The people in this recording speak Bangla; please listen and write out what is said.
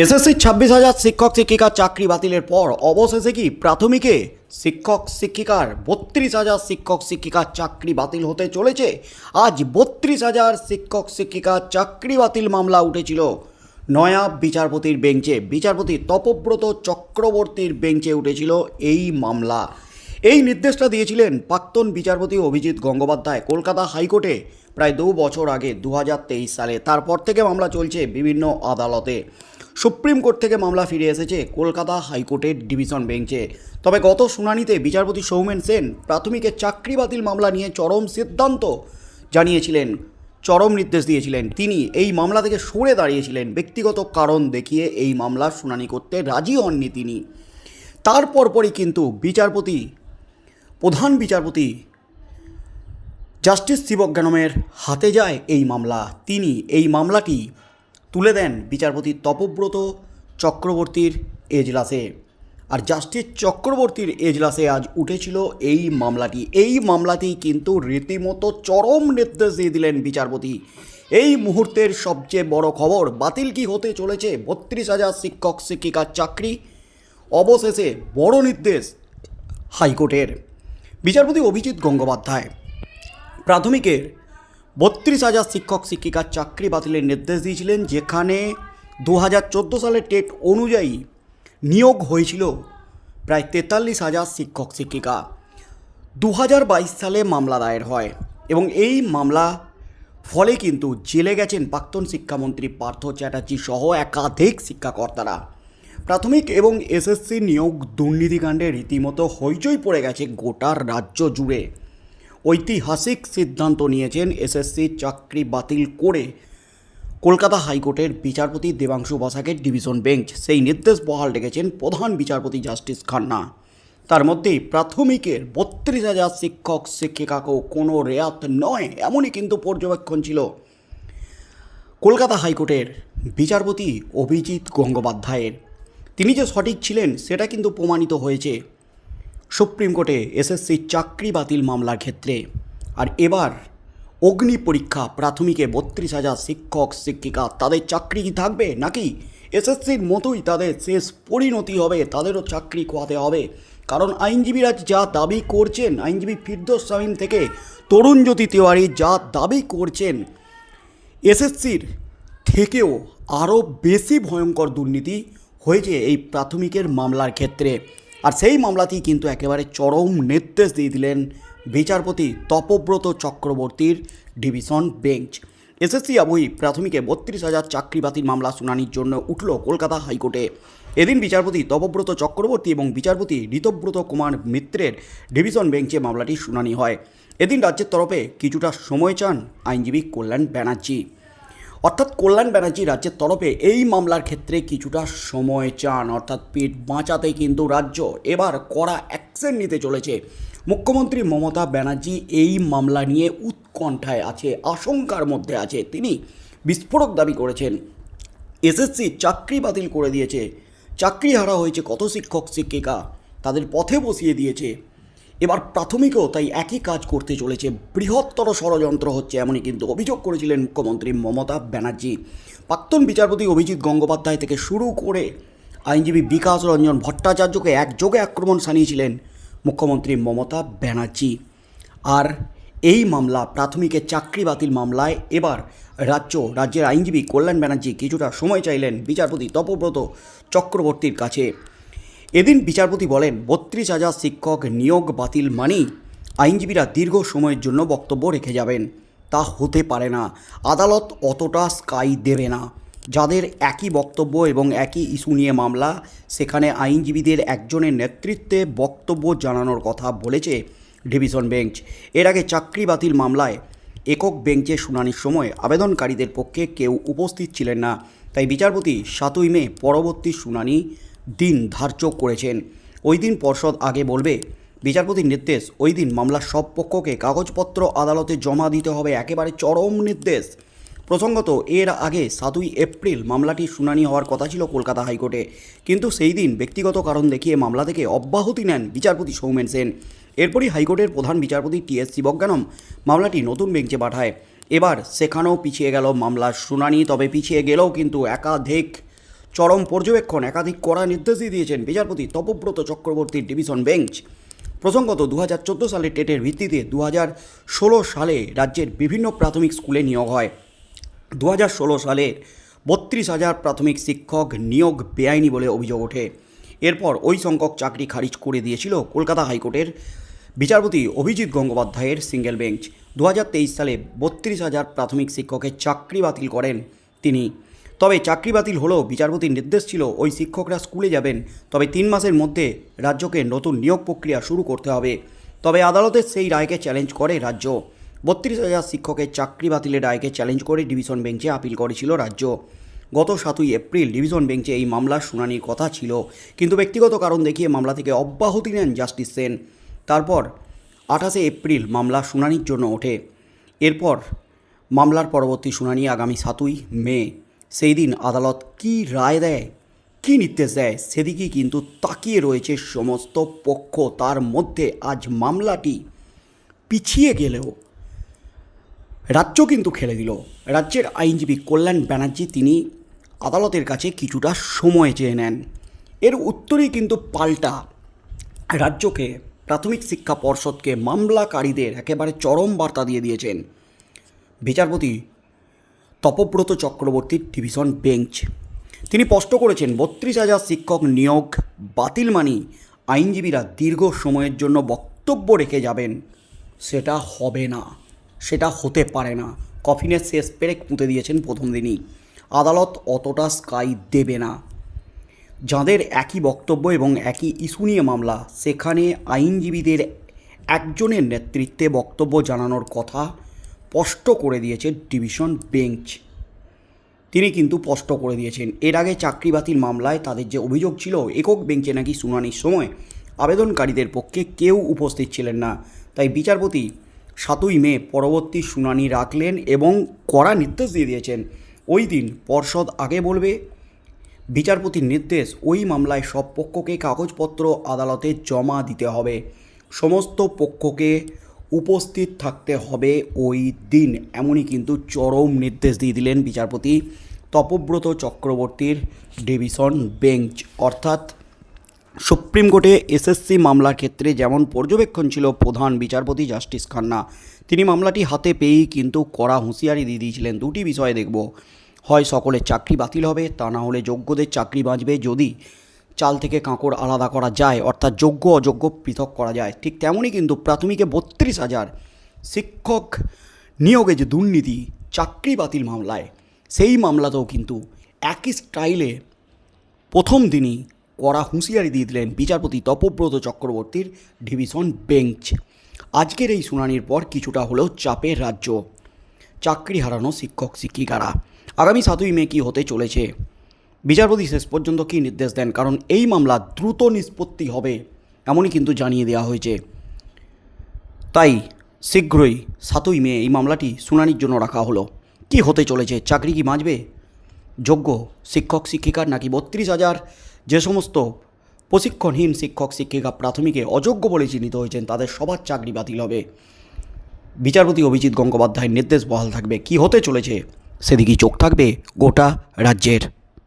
এসএসসি ছাব্বিশ হাজার শিক্ষক শিক্ষিকার চাকরি বাতিলের পর অবশেষে কি প্রাথমিকে শিক্ষক শিক্ষিকার বত্রিশ হাজার শিক্ষক শিক্ষিকার চাকরি বাতিল হতে চলেছে? আজ বত্রিশ হাজার শিক্ষক শিক্ষিকার চাকরি বাতিল মামলা উঠেছিল। নয়া বিচারপতির বেঞ্চে, বিচারপতি তপব্রত চক্রবর্তীর বেঞ্চে উঠেছিল এই মামলা। এই নির্দেশটা দিয়েছিলেন প্রাক্তন বিচারপতি অভিজিৎ গঙ্গোপাধ্যায় কলকাতা হাইকোর্টে প্রায় দু বছর আগে, দু হাজার তেইশ সালে। তারপর থেকে মামলা চলছে বিভিন্ন আদালতে। সুপ্রিম কোর্ট থেকে মামলা ফিরে এসেছে কলকাতা হাইকোর্টের ডিভিশন বেঞ্চে। তবে গত শুনানিতে বিচারপতি সৌমেন সেন প্রাথমিকের চাকরি বাতিল মামলা নিয়ে চরম সিদ্ধান্ত জানিয়েছিলেন, চরম নির্দেশ দিয়েছিলেন। তিনি এই মামলা থেকে সরে দাঁড়িয়েছিলেন। ব্যক্তিগত কারণ দেখিয়ে এই মামলার শুনানি করতে রাজি হননি তিনি। তারপর পরই কিন্তু বিচারপতি, প্রধান বিচারপতি জাস্টিস শিবজ্ঞানমের হাতে যায় এই মামলা। তিনি এই মামলাটি তুলে দেন বিচারপতি তপব্রত চক্রবর্তীর এজলাসে। আর জাস্টিস চক্রবর্তীর এজলাসে আজ উঠেছিল এই মামলাটি। এই মামলাটি কিন্তু রীতিমতো চরম নির্দেশ দিয়ে দিলেন বিচারপতি। এই মুহূর্তের সবচেয়ে বড় খবর, বাতিল কি হতে চলেছে বত্রিশ হাজার শিক্ষক, শিক্ষিকার চাকরি? অবশেষে বড় নির্দেশ হাইকোর্টের। বিচারপতি অভিজিৎ গঙ্গোপাধ্যায়। প্রাথমিকের বত্রিশ হাজার শিক্ষক শিক্ষিকার চাকরি বাতিলের নির্দেশ দিয়েছিলেন, যেখানে দু হাজার চোদ্দ সালের টেট অনুযায়ী নিয়োগ হয়েছিল প্রায় তেতাল্লিশ হাজার শিক্ষক, শিক্ষিকা। দু হাজার বাইশ সালে মামলা দায়ের হয় এবং এই মামলা ফলে কিন্তু জেলে গেছেন প্রাক্তন শিক্ষামন্ত্রী পার্থ চ্যাটার্জি সহ একাধিক শিক্ষাকর্তারা। প্রাথমিক এবং এসএসসি নিয়োগ দুর্নীতিকাণ্ডে রীতিমতো হইচই পড়ে গেছে গোটার রাজ্য জুড়ে। ঐতিহাসিক সিদ্ধান্ত নিয়েছেন এসএসসি চাকরি বাতিল করে কলকাতা হাইকোর্টের বিচারপতি দেবাংশু বসাকের ডিভিশন বেঞ্চ। সেই নির্দেশ বহাল রেখেছেন প্রধান বিচারপতি জাস্টিস খান্না। তার মধ্যেই প্রাথমিকের বত্রিশ হাজার শিক্ষক শিক্ষিকাকেও কোনো রেয়াত নয়, এমনই কিন্তু পর্যবেক্ষণ ছিল। কলকাতা হাইকোর্টের বিচারপতি অভিজিৎ গঙ্গোপাধ্যায়ের। তিনি যে সঠিক ছিলেন, সেটা কিন্তু প্রমাণিত হয়েছে। সুপ্রিম কোর্টে এসএসসি চাকরি বাতিল মামলার ক্ষেত্রে। আর এবার অগ্নি পরীক্ষা, প্রাথমিকে বত্রিশ হাজার শিক্ষক, শিক্ষিকা, তাদের চাকরি কি থাকবে নাকি? এসএসসির মতোই তাদের শেষ পরিণতি হবে, তাদেরও চাকরি খোয়াতে হবে। কারণ আইনজীবীরা যা দাবি করছেন, আইনজীবী ফিরদোস শামীম থেকে তরুণজ্যোতি তিওয়ারি যা দাবি করছেন, এসএসসির থেকেও আরও বেশি ভয়ঙ্কর দুর্নীতি হয়েছে এই প্রাথমিকের মামলার ক্ষেত্রে। আর সেই মামলাতেই কিন্তু একেবারে চরম নির্দেশ দিয়ে দিলেন বিচারপতি তপব্রত চক্রবর্তীর ডিভিশন বেঞ্চ। এসএসসি আবহি প্রাথমিকে বত্রিশ হাজার চাকরি বাতিল মামলা শুনানির জন্য উঠল কলকাতা হাইকোর্টে। এদিন বিচারপতি তপব্রত চক্রবর্তী এবং বিচারপতি ঋতব্রত কুমার মিত্রের ডিভিশন বেঞ্চে মামলাটি শুনানি হয়। এদিন রাজ্যের তরফে কিছুটা সময় চান আইনজীবী কল্যাণ ব্যানার্জি। অর্থাৎ কল্যাণ ব্যানার্জি রাজ্যের তরফে এই মামলার ক্ষেত্রে কিছুটা সময় চান। অর্থাৎ পেট বাঁচাতে কিন্তু রাজ্য এবার কড়া অ্যাকশন নিতে চলেছে। মুখ্যমন্ত্রী মমতা ব্যানার্জি এই মামলা নিয়ে উৎকণ্ঠায় আছে, আশঙ্কার মধ্যে আছে। তিনি বিস্ফোরক দাবি করেছেন। এসএসসি চাকরি বাতিল করে দিয়েছে। চাকরি হারা হয়েছে কত শিক্ষক, শিক্ষিকা? তাদের পথে বসিয়ে দিয়েছে। এবার প্রাথমিকও তাই একই কাজ করতে চলেছে। বৃহত্তর ষড়যন্ত্র হচ্ছে এমনই কিন্তু অভিযোগ করেছিলেন মুখ্যমন্ত্রী মমতা ব্যানার্জি। প্রাক্তন বিচারপতি অভিজিৎ গঙ্গোপাধ্যায় থেকে শুরু করে আইনজীবী বিকাশ রঞ্জন ভট্টাচার্যকে একযোগে আক্রমণ সানিয়েছিলেন মুখ্যমন্ত্রী মমতা ব্যানার্জি। আর এই মামলা প্রাথমিকের চাকরি বাতিল মামলায় এবার রাজ্য, রাজ্যের আইনজীবী কল্যাণ ব্যানার্জি কিছুটা সময় চাইলেন বিচারপতি তপব্রত চক্রবর্তীর কাছে। এদিন বিচারপতি বলেন, বত্রিশ হাজার শিক্ষক নিয়োগ বাতিল মানেই আইনজীবীরা দীর্ঘ সময়ের জন্য বক্তব্য রেখে যাবেন। তা হতে পারে না। আদালত অতটা স্কাই দেবে না। যাদের একই বক্তব্য এবং একই ইস্যু নিয়ে মামলা, সেখানে আইনজীবীদের একজনের নেতৃত্বে বক্তব্য জানানোর কথা বলেছে ডিভিশন বেঞ্চ। এর আগে চাকরি বাতিল মামলায় একক বেঞ্চে শুনানির সময় আবেদনকারীদের পক্ষে কেউ উপস্থিত ছিলেন না। তাই বিচারপতি সাতই মে পরবর্তী শুনানি দিন ধার্য করেছেন। ওই দিন পর্ষদ আগে বলবে, বিচারপতির নির্দেশ, ওই দিন মামলার সব পক্ষকে কাগজপত্র আদালতে জমা দিতে হবে, একেবারে চরম নির্দেশ। প্রসঙ্গত, এর আগে সাতই এপ্রিল মামলাটি শুনানি হওয়ার কথা ছিল কলকাতা হাইকোর্টে। কিন্তু সেই দিন ব্যক্তিগত কারণ দেখিয়ে মামলা থেকে অব্যাহতি নেন বিচারপতি সৌমেন সেন। এরপরই হাইকোর্টের প্রধান বিচারপতি টি এস শিবজ্ঞানম মামলাটি নতুন বেঞ্চে পাঠায়। এবার সেখানেও পিছিয়ে গেল মামলার শুনানি, তবে পিছিয়ে গেলেও কিন্তু একাধিক চরম পর্যবেক্ষণ একাধিক কড়া নির্দেশ দিয়ে দিয়েছেন বিচারপতি তপব্রত চক্রবর্তীর ডিভিশন বেঞ্চ। প্রসঙ্গত দু হাজার চোদ্দ সালে টেটের ভিত্তিতে দু হাজার ষোলো সালে রাজ্যের বিভিন্ন প্রাথমিক স্কুলে নিয়োগ হয়। দু হাজার ষোলো সালে বত্রিশ হাজার প্রাথমিক শিক্ষক নিয়োগ বেআইনি বলে অভিযোগ ওঠে। এরপর ওই সংখ্যক চাকরি খারিজ করে দিয়েছিল কলকাতা হাইকোর্টের বিচারপতি অভিজিৎ গঙ্গোপাধ্যায়ের সিঙ্গেল বেঞ্চ। দু হাজার তেইশ সালে বত্রিশ হাজার প্রাথমিক শিক্ষকের চাকরি বাতিল করেন তিনি। তবে চাকরি বাতিল হলেও বিচারপতির নির্দেশ ছিল ওই শিক্ষকরা স্কুলে যাবেন। তবে তিন মাসের মধ্যে রাজ্যকে নতুন নিয়োগ প্রক্রিয়া শুরু করতে হবে। তবে আদালতের সেই রায়কে চ্যালেঞ্জ করে রাজ্য। বত্রিশ হাজার শিক্ষকের চাকরি বাতিলের রায়কে চ্যালেঞ্জ করে ডিভিশন বেঞ্চে আপিল করেছিল রাজ্য। গত সাতই এপ্রিল ডিভিশন বেঞ্চে এই মামলার শুনানির কথা ছিল। কিন্তু ব্যক্তিগত কারণ দেখিয়ে মামলা থেকে অব্যাহতি নেন জাস্টিস সেন। তারপর আঠাশে এপ্রিল মামলা শুনানির জন্য ওঠে। এরপর মামলার পরবর্তী শুনানি আগামী সাতই মে সেই দিন আদালত কী রায় দেয়, কী নির্দেশ দেয়, সেদিকেই কিন্তু তাকিয়ে রয়েছে সমস্ত পক্ষ। তার মধ্যে আজ মামলাটি পিছিয়ে গেলেও রাজ্য কিন্তু খেলে দিল। রাজ্যের আইনজীবী কল্যাণ ব্যানার্জি তিনি আদালতের কাছে কিছুটা সময় চেয়ে নেন। এর উত্তরেই কিন্তু পাল্টা। রাজ্যকে প্রাথমিক শিক্ষা পর্ষদকে মামলাকারীদের একেবারে চরম বার্তা দিয়ে দিয়েছেন। বিচারপতি তপব্রত চক্রবর্তীর ডিভিশন বেঞ্চ তিনি স্পষ্ট করেছেন, বত্রিশ হাজার শিক্ষক নিয়োগ বাতিল মানি আইনজীবীরা দীর্ঘ সময়ের জন্য বক্তব্য রেখে যাবেন। সেটা হবে না, সেটা হতে পারে না। কফিনের শেষ পেরেক পুঁতে দিয়েছেন প্রথম দিনই। আদালত অতটা স্কাই দেবে না। যাদের একই বক্তব্য এবং একই ইস্যু নিয়ে মামলা, সেখানে আইনজীবীদের একজনের নেতৃত্বে বক্তব্য জানানোর কথা স্পষ্ট করে দিয়েছে ডিভিশন বেঞ্চ। তিনি কিন্তু স্পষ্ট করে দিয়েছেন। এর আগে চাকরি বাতিল মামলায় তাদের যে অভিযোগ ছিল, একক বেঞ্চে নাকি শুনানির সময় আবেদনকারীদের পক্ষে কেউ উপস্থিত ছিলেন না। তাই বিচারপতি সাতই মে পরবর্তী শুনানি রাখলেন এবং কড়া নির্দেশ দিয়ে দিয়েছেন। ওই দিন পর্ষদ আগে বলবে, বিচারপতির নির্দেশ, ওই মামলায় সব পক্ষকে কাগজপত্র আদালতে জমা দিতে হবে। সমস্ত পক্ষকে উপস্থিত থাকতে হবে ওই দিন। এমনই কিন্তু চরম নির্দেশ দিয়ে দিলেন বিচারপতি তপব্রত চক্রবর্তীর ডিভিশন বেঞ্চ। অর্থাৎ সুপ্রিম কোর্টে এসএসসি মামলার ক্ষেত্রে যেমন পর্যবেক্ষণ ছিল প্রধান বিচারপতি জাস্টিস খান্না, তিনি মামলাটি হাতে পেয়েই কিন্তু কড়া হুঁশিয়ারি দিয়ে দিয়েছিলেন। দুটি বিষয় দেখব। হয় সকলের চাকরি বাতিল হবে, তা না হলে যোগ্যদের চাকরি বাঁচবে যদি চাল থেকে কাঁকড় আলাদা করা যায়, অর্থাৎ যোগ্য অযোগ্য পৃথক করা যায়। ঠিক তেমনই কিন্তু প্রাথমিকে বত্রিশ হাজার শিক্ষক নিয়োগে যে দুর্নীতি, চাকরি বাতিল মামলায়, সেই মামলাতেও কিন্তু একই স্টাইলে প্রথম দিনই কড়া হুঁশিয়ারি দিয়ে দিলেন বিচারপতি তপব্রত চক্রবর্তীর ডিভিশন বেঞ্চ। আজকের এই শুনানির পর কিছুটা হলেও চাপের রাজ্য চাকরি হারানো শিক্ষক শিক্ষিকারা আগামী সাতই মে কী হতে চলেছে? বিচারপতি শেষ পর্যন্ত কী নির্দেশ দেন? কারণ এই মামলা দ্রুত নিষ্পত্তি হবে, এমনই কিন্তু জানিয়ে দেওয়া হয়েছে। তাই শীঘ্রই সাতই মে এই মামলাটি শুনানির জন্য রাখা হলো। কি হতে চলেছে? চাকরি কি বাঁচবে? যোগ্য শিক্ষক, শিক্ষিকার নাকি বত্রিশ হাজার? যে সমস্ত প্রশিক্ষণহীন শিক্ষক, শিক্ষিকা, প্রাথমিকে অযোগ্য বলে চিহ্নিত হয়েছেন, তাদের সবার চাকরি বাতিল হবে। বিচারপতি অভিজিৎ গঙ্গোপাধ্যায়ের নির্দেশ বহাল থাকবে। কি হতে চলেছে? সেদিকেই চোখ থাকবে গোটা রাজ্যের।